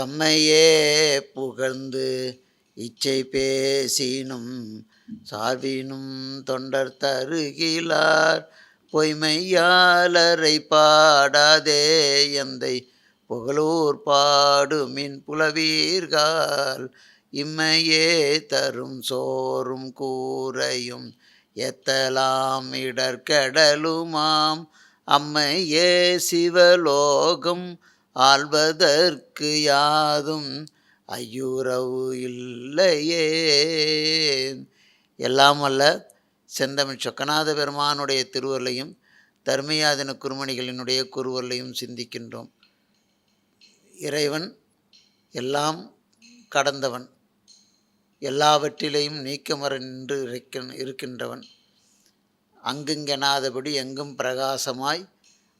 தம்மையே புகழ்ந்து இச்சை பேசினும் சார்பினும் தொண்டர் தருகிலார். பொய்மையாளரை பாடாதே எந்தை புகழூர் பாடுமின் புலவீர்கால். இம்மையே தரும் சோறும் கூரையும் எத்தலாம் இடர்கடலுமாம். அம்மையே சிவலோகம் ஆள்வதற்கு யாதும் ஐயுறவு இல்லையே. எல்லாம் அல்ல செந்தமிழ் சொக்கநாத பெருமானுடைய திருவருளையும் தர்மயாதன குருமணிகளினுடைய குருவருளையும் சிந்திக்கின்றோம். இறைவன் எல்லாம் கடந்தவன் எல்லாவற்றிலையும் நீக்கமர நின்று இருக்க இருக்கின்றவன். அங்குங்கெனாதபடி எங்கும் பிரகாசமாய்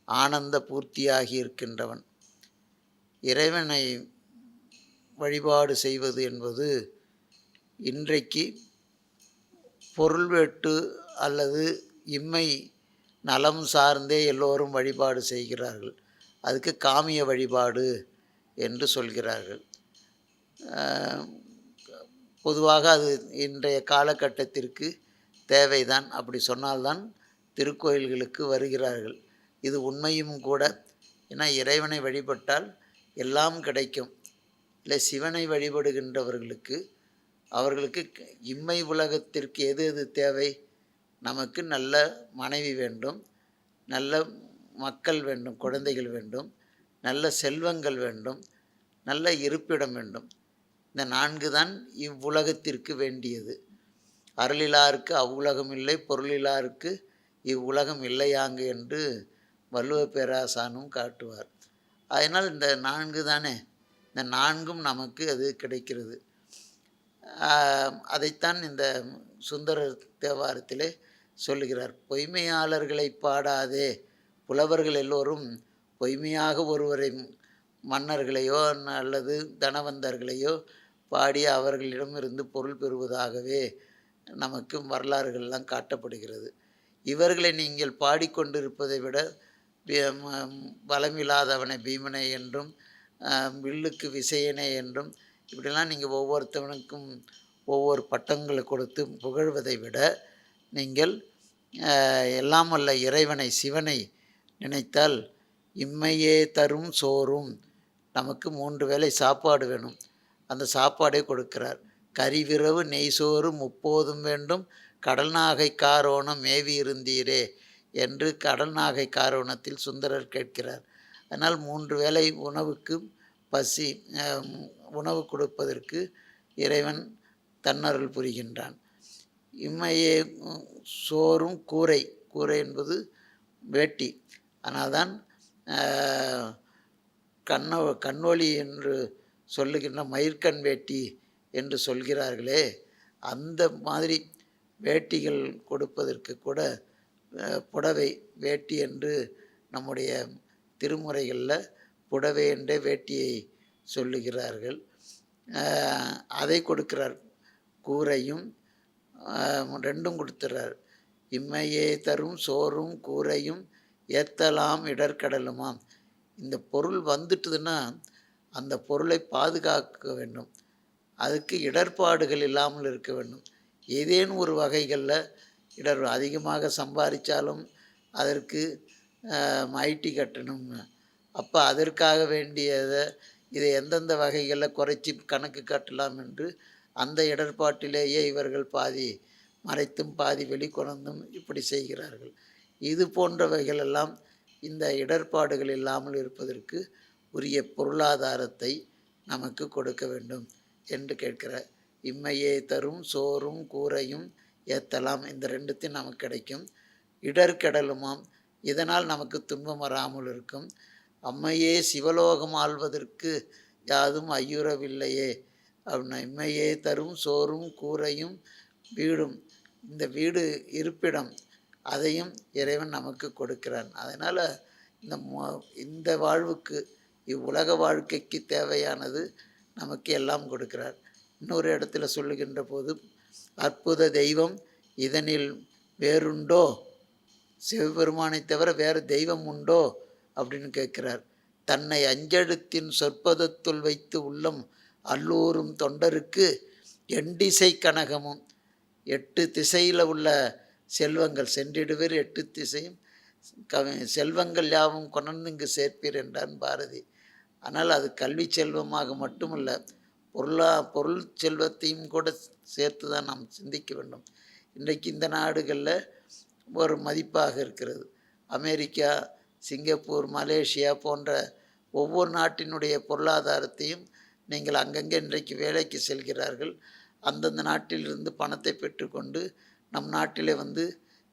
ஆனந்த பூர்த்தியாகி இருக்கின்றவன். இறைவனை வழிபாடு செய்வது என்பது இன்றைக்கு பொருள் வெட்டு அல்லது இம்மை நலம் சார்ந்தே எல்லோரும் வழிபாடு செய்கிறார்கள். அதுக்கு காமிய வழிபாடு என்று சொல்கிறார்கள். பொதுவாக அது இன்றைய காலகட்டத்திற்கு தேவைதான். அப்படி சொன்னால்தான் திருக்கோயில்களுக்கு வருகிறார்கள். இது உண்மையும் கூட. ஏன்னா இறைவனை வழிபட்டால் எல்லாம் கிடைக்கும். இல்லை சிவனை வழிபடுகின்றவர்களுக்கு அவர்களுக்கு இம்மை உலகத்திற்கு எது எது தேவை? நமக்கு நல்ல மனைவி வேண்டும் நல்ல மக்கள் வேண்டும் குழந்தைகள் வேண்டும் நல்ல செல்வங்கள் வேண்டும் நல்ல இருப்பிடம் வேண்டும். இந்த நான்கு தான் இவ்வுலகத்திற்கு வேண்டியது. அருளிலாருக்கு அவ்வுலகம் இல்லை பொருளிலாருக்கு இவ்வுலகம் இல்லையாங்கு என்று வள்ளுவ பேராசானும் காட்டுவார். அதனால் இந்த நான்கு தானே? இந்த நான்கும் நமக்கு அது கிடைக்கிறது. அதைத்தான் இந்த சுந்தர தேவாரத்திலே சொல்லுகிறார். பொய்மையாளர்களை பாடாதே. புலவர்கள் எல்லோரும் பொய்மையாக ஒருவரை மன்னர்களையோ அல்லது தனவந்தர்களையோ பாடி அவர்களிடமிருந்து பொருள் பெறுவதாகவே நமக்கு வரலாறுகள்லாம் காட்டப்படுகிறது. இவர்களை நீங்கள் பாடிக்கொண்டிருப்பதை விட பலமில்லாதவனை பீமனை என்றும் வில்லுக்கு விசையனை என்றும் இப்படிலாம் நீங்கள் ஒவ்வொருத்தவனுக்கும் ஒவ்வொரு பட்டங்களை கொடுத்து புகழ்வதை விட நீங்கள் எல்லாம் அல்ல இறைவனை சிவனை நினைத்தால் இம்மையே தரும் சோறும். நமக்கு மூன்று வேளை சாப்பாடு வேணும். அந்த சாப்பாடே கொடுக்கிறார். கறிவிரவு நெய் சோறு முப்போதும் வேண்டும். கடல் நாகை காரோணம் மேவி இருந்தீரே. என்று கடல் நாகை காரோணத்தில் சுந்தரர் கேட்கிறார். அதனால் மூன்று வேளை உணவுக்கு பசி உணவு கொடுப்பதற்கு இறைவன் தன்னருள் புரிகின்றான். இம்மையே சோறும் கூரை கூரை என்பது வேட்டி. அதனால்தான் கண்ண கண்ணொளி என்று சொல்லுகின்ற மயிர்கண் வேட்டி என்று சொல்கிறார்களே அந்த மாதிரி வேட்டிகள் கொடுப்பதற்கு கூட புடவை வேட்டி என்று நம்முடைய திருமுறைகளில் புடவை என்றே வேட்டியை சொல்லுகிறார்கள். அதை கொடுக்கிறார். கூரையும் ரெண்டும் கொடுத்துறார். இம்மையே தரும் சோறும் கூரையும் ஏத்தலாம் இடர்கடலுமாம். இந்த பொருள் வந்துட்டுதுன்னா அந்த பொருளை பாதுகாக்க வேண்டும். அதுக்கு இடர்பாடுகள் இல்லாமல் இருக்க வேண்டும். ஏதேனும் ஒரு வகைகளில் இடர் அதிகமாக சம்பாதிச்சாலும் அதற்கு ஐடி கட்டணும். அப்போ அதற்காக வேண்டியதை இதை எந்தெந்த வகைகளில் குறைச்சி கணக்கு காட்டலாம் என்று அந்த இடர்பாட்டிலேயே இவர்கள் பாதி மறைத்தும் பாதி வெளிக்கொணர்ந்தும் இப்படி செய்கிறார்கள். இது போன்றவைகளெல்லாம் இந்த இடர்பாடுகள் இல்லாமல் இருப்பதற்கு உரிய பொருளாதாரத்தை நமக்கு கொடுக்க வேண்டும் என்று கேட்கிற இம்மையே தரும் சோறும் கூரையும் ஏத்தலாம். இந்த ரெண்டுத்தையும் நமக்கு கிடைக்கும். இடர்கடலுமாம் இதனால் நமக்கு துன்பம் வராமல் இருக்கும். அம்மையே சிவலோகம் ஆள்வதற்கு யாதும் ஐயுறவில்லையே. அப்படின்னா இம்மையே தரும் சோறும் கூரையும் வீடும். இந்த வீடு இருப்பிடம். அதையும் இறைவன் நமக்கு கொடுக்கிறான். அதனால் இந்த இந்த வாழ்வுக்கு இவ்வுலக வாழ்க்கைக்கு தேவையானது நமக்கு எல்லாம் கொடுக்கிறார். இன்னொரு இடத்துல சொல்லுகின்ற போது அற்புத தெய்வம் இதனில் வேறுண்டோ? சிவபெருமானை தவிர வேறு தெய்வம் உண்டோ? அப்படின்னு கேட்கிறார். தன்னை அஞ்செழுத்தின் சொற்பதத்துள் வைத்து உள்ளம் அல்லூரும் தொண்டருக்கு எண்டிசை கனகமும் எட்டு திசையில் உள்ள செல்வங்கள் சென்றிடுவர் எட்டு திசையும் கவி செல்வங்கள் யாவும் கொணர்ந்து இங்கு சேர்ப்பீர் என்றான் பாரதி. ஆனால் அது கல்வி செல்வமாக மட்டுமல்ல பொருளா பொருள் செல்வத்தையும் கூட சேர்த்து தான் நாம் சிந்திக்க வேண்டும். இன்றைக்கு இந்த நாடுகளில் ஒரு மதிப்பாக இருக்கிறது. அமெரிக்கா சிங்கப்பூர் மலேசியா போன்ற ஒவ்வொரு நாட்டினுடைய பொருளாதாரத்தையும் நீங்கள் அங்கங்கே இன்றைக்கு வேலைக்கு செல்கிறார்கள். அந்தந்த நாட்டிலிருந்து பணத்தை பெற்றுக்கொண்டு நம் நாட்டிலே வந்து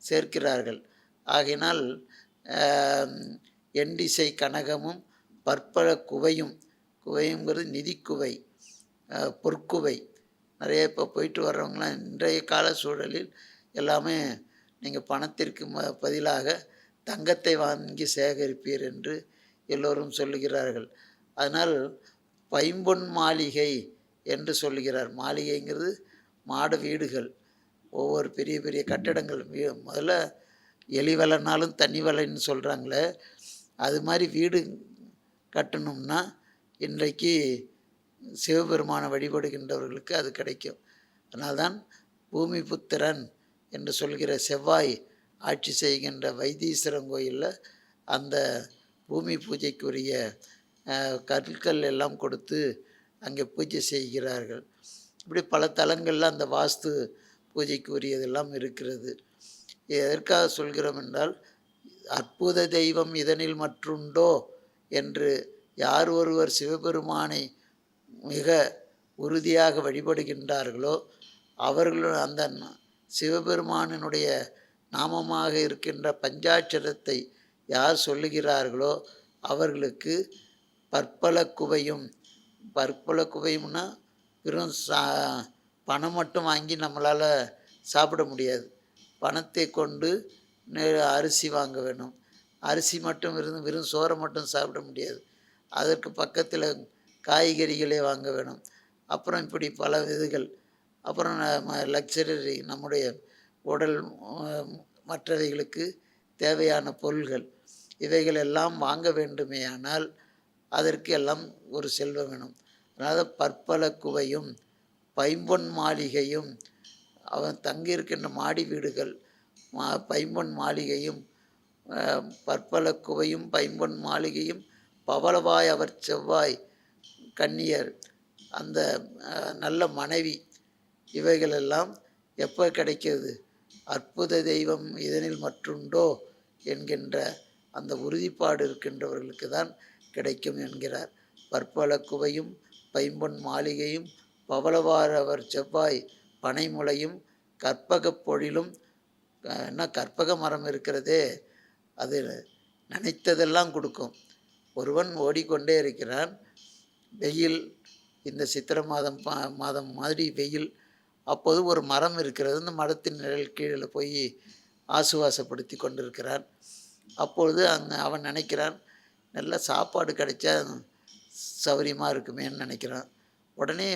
சேர்க்கிறார்கள். ஆகையினால் எண்டிசை கனகமும் பற்பல குவையும் குவையுங்கிறது நிதிக்குவை. பொற்குவை. நிறைய இப்போ போயிட்டு வர்றவங்களாம் இன்றைய கால சூழலில் எல்லாமே நீங்கள் பணத்திற்கு ம பதிலாக தங்கத்தை வாங்கி சேகரிப்பீர் என்று எல்லோரும் சொல்லுகிறார்கள். அதனால் பைம்பொன் மாளிகை என்று சொல்லுகிறார். மாளிகைங்கிறது மாடு வீடுகள். ஒவ்வொரு பெரிய பெரிய கட்டடங்கள். வீ- முதல்ல எலி வலைனாலும் தண்ணி வலைன்னு சொல்கிறாங்களே அது மாதிரி வீடு கட்டணும்னா இன்றைக்கு சிவபெருமானை வழிபடுகின்றவர்களுக்கு அது கிடைக்கும். அதனால்தான் பூமி புத்திரன் என்று சொல்கிற செவ்வாய் ஆட்சி செய்கின்ற வைத்தீஸ்வரன் கோயிலில் அந்த பூமி பூஜைக்குரிய கற்கள் எல்லாம் கொடுத்து அங்கே பூஜை செய்கிறார்கள். இப்படி பல தலங்களில் அந்த வாஸ்து பூஜைக்குரியதெல்லாம் இருக்கிறது. எதற்காக சொல்கிறோம் என்றால் அற்புத தெய்வம் இதனில் மற்றுண்டோ என்று யார் ஒருவர் சிவபெருமானை மிக உறுதியாக வழிபடுகின்றார்களோ அவர்கள் அந்த சிவபெருமானினுடைய நாமமாக இருக்கின்ற பஞ்சாட்சரத்தை யார் சொல்லுகிறார்களோ அவர்களுக்கு பற்பல குவையும் பற்பல குவையும்னா வெறும் சா பணம் மட்டும் வாங்கி நம்மளால் சாப்பிட முடியாது. பணத்தை கொண்டு நெ- அரிசி வாங்க வேணும். அரிசி மட்டும் இருந்து வெறும் சோறை மட்டும் சாப்பிட முடியாது. அதற்கு பக்கத்தில் காய்கறிகளை வாங்க வேணும். அப்புறம் இப்படி பல இதுகள். அப்புறம் லக்ஸரி நம்முடைய உடல் மற்றவைகளுக்கு தேவையான பொருள்கள். இவைகள் எல்லாம் வாங்க வேண்டுமேயானால் அதற்கு எல்லாம் ஒரு செல்வம் வேணும். அதனால் பற்பல குவையும் பைம்பொன் மாளிகையும் அவன் தங்கியிருக்கின்ற மாடி வீடுகள் மா பைம்பொன் மாளிகையும் பற்பல குவையும் பைம்பொன் மாளிகையும் பவளவாய் அவர் செவ்வாய் கன்னியர் அந்த நல்ல மனைவி இவைகளெல்லாம் எப்போ கிடைக்கிறது? அற்புத தெய்வம் இதனில் மற்றுண்டோ என்கின்ற அந்த உறுதிப்பாடு இருக்கின்றவர்களுக்கு தான் கிடைக்கும் என்கிறார். பற்பல குவையும் பைம்பொன் மாளிகையும் பவளவாரவர் செவ்வாய் பனைமுளையும் கற்பகப் பொழிலும் என்ன கற்பக மரம் இருக்கிறதே அது நினைத்ததெல்லாம் கொடுக்கும். ஒருவன் ஓடிக்கொண்டே இருக்கிறான். வெயில் இந்த சித்திரை மாதம் பா மாதம் மாதிரி வெயில் அப்போது ஒரு மரம் இருக்கிறது. அந்த மரத்தின் நிழல் கீழே போய் ஆசுவாசப்படுத்தி கொண்டிருக்கிறான் அப்பொழுது அந்த அவன் நினைக்கிறான் நல்ல சாப்பாடு கிடைச்சா சௌரியமாக இருக்குமேன்னு நினைக்கிறான். உடனே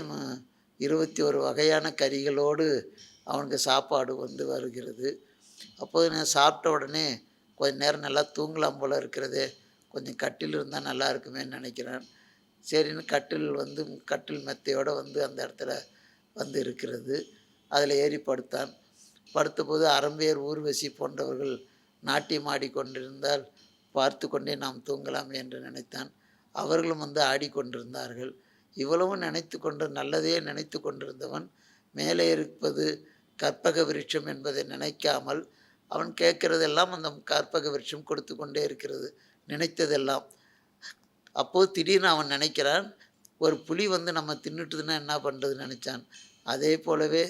இருபத்தி ஒரு வகையான கறிகளோடு அவனுக்கு சாப்பாடு வந்து வருகிறது. அப்போது நான் சாப்பிட்ட உடனே கொஞ்ச நேரம் நல்லா தூங்கலாம் போல இருக்கிறதே கொஞ்சம் கட்டில் இருந்தால் நல்லா இருக்குமேன்னு நினைக்கிறான். சரின்னு கட்டில் வந்து கட்டில் மெத்தையோடு வந்து அந்த இடத்துல வந்து இருக்கிறது. அதில் ஏறி படுத்தான். படுத்தபோது அரம்பேர் ஊர்வசி போன்றவர்கள் நாட்டியம் ஆடிக்கொண்டிருந்தால் பார்த்து கொண்டே நாம் தூங்கலாம் என்று நினைத்தான். அவர்களும் வந்து ஆடிக்கொண்டிருந்தார்கள். இவ்வளவும் நினைத்து கொண்டு நல்லதே நினைத்து கொண்டிருந்தவன் மேலே இருப்பது கற்பக விருட்சம் என்பதை நினைக்காமல் அவன் கேட்கிறதெல்லாம் அந்த கற்பக விருட்சம் கொடுத்து கொண்டே இருக்கிறது. நினைத்ததெல்லாம் அப்போது திடீர்னு அவன் நினைக்கிறான் ஒரு புலி வந்து நம்ம தின்னுட்டுதுன்னா என்ன பண்ணுறதுன்னு நினச்சான். அதே போலவே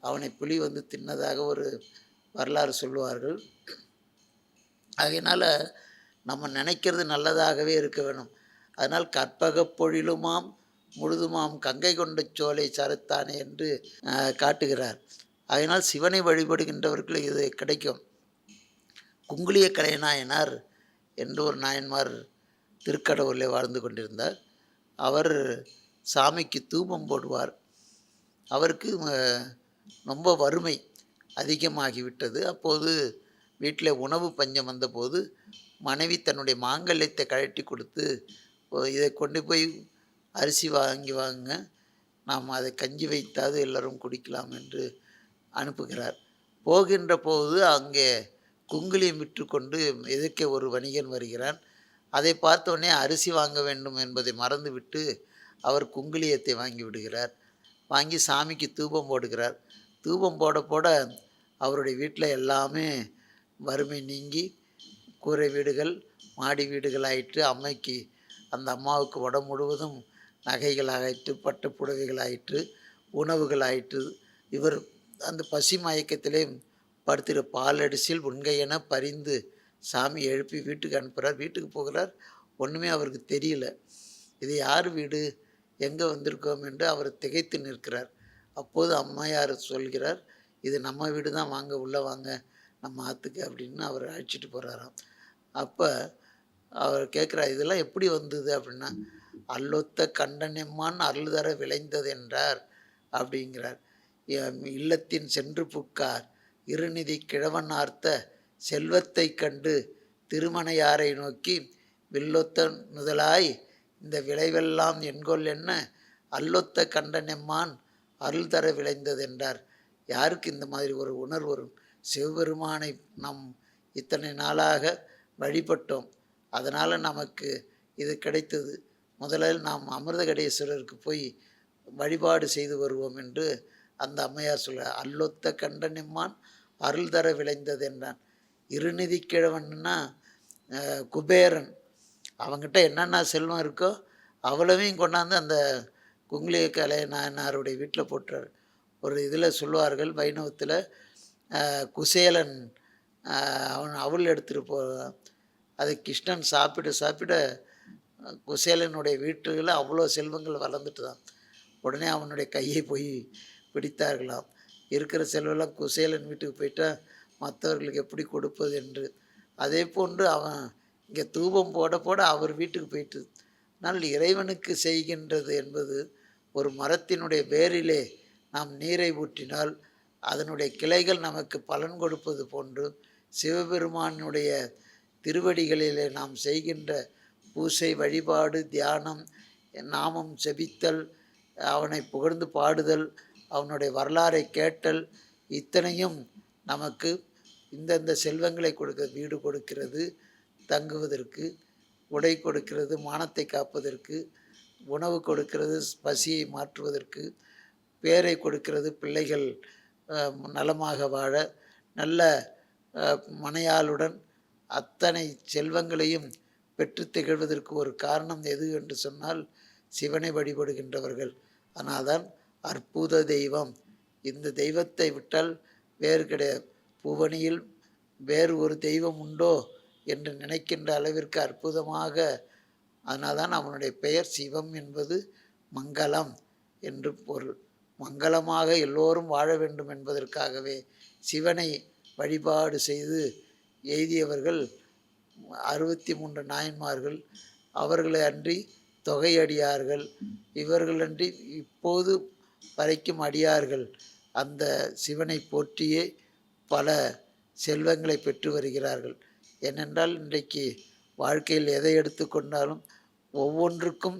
அவனை புலி வந்து தின்னதாக ஒரு வரலாறு சொல்லுவார்கள். ஆகையினால் நம்ம நினைக்கிறது நல்லதாகவே இருக்க வேணும். அதனால் கற்பகப் பொழிலுமாம் முழுதுமாம் கங்கை கொண்ட சோலை சரத்தானே என்று காட்டுகிறார். அதனால் சிவனை வழிபடுகின்றவர்கள் இது கிடைக்கும். குங்குளிய கலைநாயனார் என்று ஒரு நாயன்மார் திருக்கடவுரில் வாழ்ந்து கொண்டிருந்தார். அவர் சாமிக்கு தூபம் போடுவார். அவருக்கு ரொம்ப வறுமை அதிகமாகிவிட்டது. அப்போது வீட்டில் உணவு பஞ்சம் வந்தபோது மனைவி தன்னுடைய மாங்கல்யத்தை கழட்டி கொடுத்து இதை கொண்டு போய் அரிசி வாங்கி வாங்க. நாம் அதை கஞ்சி வைத்தாவது எல்லோரும் குடிக்கலாம் என்று அனுப்புகிறார். போகின்ற போது அங்கே குங்குலியம் விற்றுக்கொண்டு எதிர்க்க ஒரு வணிகன் வருகிறான். அதை பார்த்தோன்னே அரிசி வாங்க வேண்டும் என்பதை மறந்துவிட்டு அவர் குங்குலியத்தை வாங்கி விடுகிறார். வாங்கி சாமிக்கு தூபம் போடுகிறார். தூபம் போட போட அவருடைய வீட்டில் எல்லாமே வறுமை நீங்கி கூரை வீடுகள் மாடி வீடுகள் ஆயிற்று. அம்மைக்கு அந்த அம்மாவுக்கு உடம்பு முழுவதும் நகைகள் ஆயிற்று பட்டு புடவைகள் ஆயிற்று உணவுகள் ஆயிற்று. இவர் அந்த பசி மயக்கத்திலே படுத்துகிற பாலடிசில் உண்கையென பரிந்து சாமி எழுப்பி வீட்டுக்கு அனுப்புகிறார் வீட்டுக்கு போகிறார். ஒன்றுமே அவருக்கு தெரியல. இது யார் வீடு? எங்கே வந்திருக்கோம் என்று அவர் திகைத்து நிற்கிறார். அப்போது அம்மையார் சொல்கிறார் இது நம்ம வீடு தான் வாங்க உள்ளே வாங்க நம்ம ஆற்றுக்கு அப்படின்னு அவர் அழைச்சிட்டு போகிறாராம் அப்போ அவர் கேட்குறார் இதெல்லாம் எப்படி வந்தது அப்படின்னா அல்லொத்த கண்டனெம்மான் அருள் தர விளைந்தது என்றார் அப்படிங்கிறார். இல்லத்தின் சென்று புக்கார் இருநிதி கிழவன் ஆர்த்த செல்வத்தை கண்டு திருமணையாரை நோக்கி வில்லொத்த முதலாய் இந்த விளைவெல்லாம் என்கொள் என்ன? அல்லொத்த கண்டனெம்மான் அருள் தர விளைந்ததென்றார் யாருக்கு இந்த மாதிரி ஒரு உணர்வு வரும்? சிவபெருமானை நாம் இத்தனை நாளாக வழிபட்டோம். அதனால் நமக்கு இது கிடைத்தது. முதலில் நாம் அமிர்தகடேஸ்வரருக்கு போய் வழிபாடு செய்து வருவோம் என்று அந்த அம்மையார் சொல்ல அல்லொத்த கண்டனெம்மான் அருள் தர விளைந்தது என்றான். இருநிதி கிழவன்னா குபேரன். அவங்ககிட்ட என்னென்ன செல்வம் இருக்கோ அவ்வளவையும் கொண்டாந்து அந்த குங்குளிய கலை நாயனாருடைய வீட்டில் போட்டுறாரு. ஒரு இதில் சொல்லுவார்கள் வைணவத்தில் குசேலன் அவன் அவள் எடுத்துகிட்டு போ அதை கிருஷ்ணன் சாப்பிட சாப்பிட குசேலனுடைய வீட்டுகளில் அவ்வளோ செல்வங்கள் வளர்ந்துட்டு தான் உடனே அவனுடைய கையை போய் பிடித்தார்களாம். இருக்கிற செல்வெல்லாம் குசேலன் வீட்டுக்கு போயிட்டால் மற்றவர்களுக்கு எப்படி கொடுப்பது என்று. அதே போன்று அவன் இங்கே தூபம் போட போட அவர் வீட்டுக்கு போயிட்டு ஆனால் இறைவனுக்கு செய்கின்றது என்பது ஒரு மரத்தினுடைய வேரிலே நாம் நீரை ஊற்றினால் அதனுடைய கிளைகள் நமக்கு பலன் கொடுப்பது போன்று சிவபெருமானுடைய திருவடிகளிலே நாம் செய்கின்ற பூசை வழிபாடு தியானம் நாமம் செபித்தல் அவனை புகழ்ந்து பாடுதல் அவனுடைய வரலாறை கேட்டல் இத்தனையும் நமக்கு இந்தந்த செல்வங்களை கொடுக்க வீடு கொடுக்கிறது தங்குவதற்கு உடை கொடுக்கிறது மானத்தை காப்பதற்கு உணவு கொடுக்கிறது பசியை மாற்றுவதற்கு பேரை கொடுக்கிறது பிள்ளைகள் நலமாக வாழ நல்ல மனையாளுடன் அத்தனை செல்வங்களையும் பெற்று திகழ்வதற்கு ஒரு காரணம் எது என்று சொன்னால் சிவனை வழிபடுகின்றவர்கள். அதனால்தான் அற்புத தெய்வம். இந்த தெய்வத்தை விட்டால் வேறு கிடையாது. புவனியில் வேறு ஒரு தெய்வம் உண்டோ என்று நினைக்கின்ற அளவிற்கு அற்புதமாக அதனால் தான் அவனுடைய பெயர் சிவம் என்பது மங்களம் என்று பொருள். மங்களமாக எல்லோரும் வாழ வேண்டும் என்பதற்காகவே சிவனை வழிபாடு செய்து எய்தியவர்கள் அறுபத்தி மூன்று நாயன்மார்கள். அவர்களை அன்றி தொகையடியார்கள். இவர்களன்றி இப்போது வரைக்கும் அடியார்கள். அந்த சிவனை போற்றியே பல செல்வங்களை பெற்று வருகிறார்கள். ஏனென்றால் இன்றைக்கு வாழ்க்கையில் எதை எடுத்துக்கொண்டாலும் ஒவ்வொன்றுக்கும்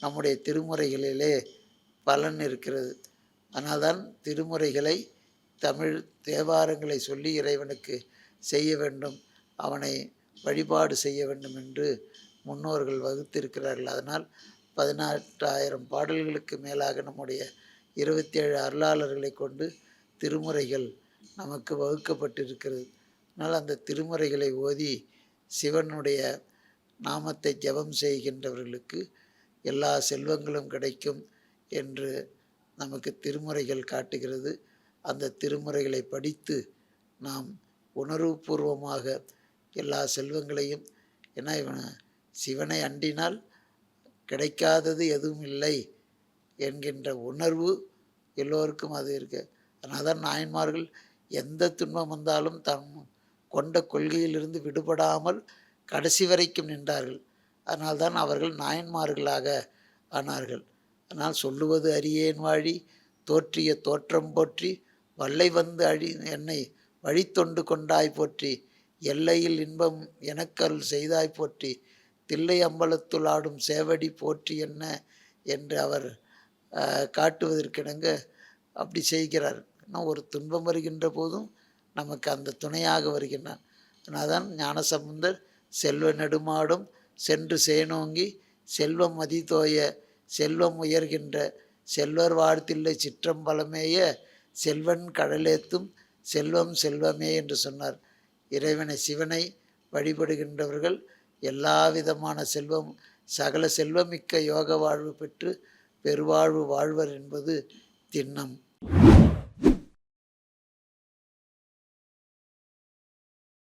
நம்முடைய திருமுறைகளிலே பலன் இருக்கிறது. அதனால்தான் திருமுறைகளை தமிழ் தேவாரங்களை சொல்லி இறைவனுக்கு செய்ய வேண்டும் அவனை வழிபாடு செய்ய வேண்டும் என்று முன்னோர்கள் வகுத்திருக்கிறார்கள். அதனால் பதினெட்டாயிரம் பாடல்களுக்கு மேலாக நம்முடைய இருபத்தி ஏழு அருளாளர்களை கொண்டு திருமுறைகள் நமக்கு வகுக்கப்பட்டிருக்கிறது. அதனால் அந்த திருமுறைகளை ஓதி சிவனுடைய நாமத்தை ஜெபம் செய்கின்றவர்களுக்கு எல்லா செல்வங்களும் கிடைக்கும் என்று நமக்கு திருமுறைகள் காட்டுகிறது. அந்த திருமுறைகளை படித்து நாம் உணர்வுபூர்வமாக எல்லா செல்வங்களையும் ஏன்னா இவன் சிவனை அண்டினால் கிடைக்காதது எதுவும் இல்லை. என்கின்ற உணர்வு எல்லோருக்கும் அது இருக்கு. அதனால் தான் நாயன்மார்கள் எந்த துன்பம் வந்தாலும் தம் கொண்ட கொள்கையிலிருந்து விடுபடாமல் கடைசி வரைக்கும் நின்றார்கள். அதனால்தான் அவர்கள் நாயன்மார்களாக ஆனார்கள். ஆனால் சொல்லுவது அரியேன் வாழி தோற்றிய தோற்றம் போற்றி வல்லை வந்து அழி என்னை வழித்தொண்டு கொண்டாய் போற்றி எல்லையில் இன்பம் எனக்கருள் செய்தாய் போற்றி தில்லை அம்பலத்துள் ஆடும் சேவடி போற்றி என்ன? என்று அவர் காட்டுவதற்கிணங்க அப்படி செய்கிறார். இன்னும் ஒரு துன்பம் வருகின்ற போதும் நமக்கு அந்த துணையாக வருகின்றான் அதனால்தான் ஞானசம்பந்தர் செல்வ நெடுமாடும் சென்று சேனோங்கி செல்வம் மதித்தோய செல்வம் உயர்கின்ற செல்வர் வாழ்த்தில்லை சிற்றம்பலமேய செல்வன் கடலேத்தும் செல்வம் செல்வமே என்று சொன்னார். இறைவனை சிவனை வழிபடுகின்றவர்கள் எல்லா விதமான செல்வம் சகல செல்வமிக்க யோக வாழ்வு பெற்று பெருவாழ்வு வாழ்வர் என்பது திண்ணம்.